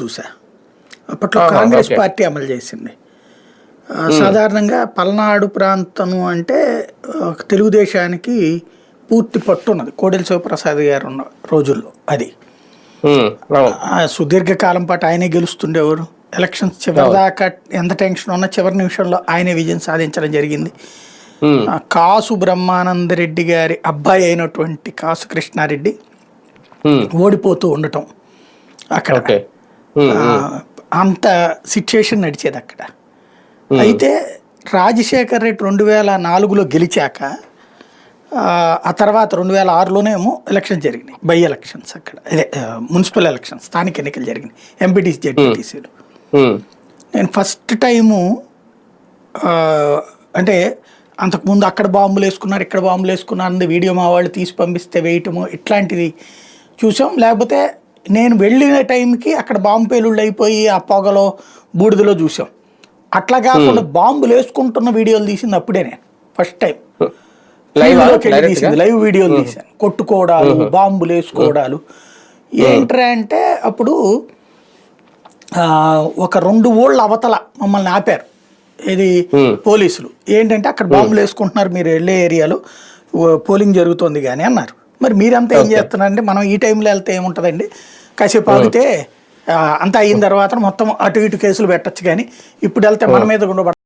చూసా. అప్పట్లో కాంగ్రెస్. పార్టీ అమలు చేసింది. సాధారణంగా పల్నాడు ప్రాంతం అంటే తెలుగుదేశానికి పూర్తి పట్టు ఉన్నది. కోడెల శివప్రసాద్ గారు ఉన్న రోజుల్లో అది. సుదీర్ఘకాలం పాటు ఆయనే గెలుస్తుండేవారు ఎలక్షన్స్ చివరిదాకా ఎంత టెన్షన్ ఉన్నా చివరి నిమిషంలో ఆయనే విజయం సాధించడం జరిగింది. కాసు బ్రహ్మానంద రెడ్డి గారి అబ్బాయి అయినటువంటి కాసు కృష్ణారెడ్డి ఓడిపోతూ ఉండటం అక్కడ. అంత సిచ్యుయేషన్ నడిచేది అక్కడ. అయితే రాజశేఖర్ రెడ్డి రెండు వేల నాలుగులో గెలిచాక ఆ, తర్వాత రెండు వేల ఆరులోనేమో ఎలక్షన్ జరిగినాయి బై ఎలక్షన్స్ అక్కడ. అదే మున్సిపల్ ఎలక్షన్స్ స్థానిక ఎన్నికలు జరిగినాయి ఎంపీటీసీ జెడ్పీటీసీలు నేను ఫస్ట్ టైము అంటే అంతకుముందు అక్కడ బాంబులు వేసుకున్నారు ఇక్కడ బాంబులు వేసుకున్నారు వీడియో మా వాళ్ళు తీసి పంపిస్తే వేయటము ఇట్లాంటిది చూసాం. లేకపోతే నేను వెళ్ళిన టైంకి అక్కడ బాంబు పేలుళ్ళు అయిపోయి ఆ పొగలో బూడిదలో చూసాం అట్లా కాకుండా బాంబులు వేసుకుంటున్న వీడియోలు తీసింది అప్పుడే నేను ఫస్ట్ టైం వెళ్ళి డైరెక్ట్ తీసింది లైవ్ వీడియోలు తీశాను. కొట్టుకోవడాలు బాంబులు వేసుకోవడాలు. ఏంట్రా అంటే అప్పుడు ఒక రెండు ఊళ్ళ అవతల మమ్మల్ని ఆపారు. ఇది పోలీసులు. ఏంటంటే అక్కడ బాంబులు వేసుకుంటున్నారు మీరు వెళ్ళే ఏరియాలో పోలింగ్ జరుగుతోంది కానీ అన్నారు. మరి మీరంతా ఏం చేస్తున్నారంటే మనం ఈ టైంలో వెళ్తే ఏముంటుందండి? కాసేపు ఆగితే అంతా అయిన తర్వాత మొత్తం అటు ఇటు కేసులు పెట్టచ్చు కానీ ఇప్పుడు వెళ్తే మన మీద కూడా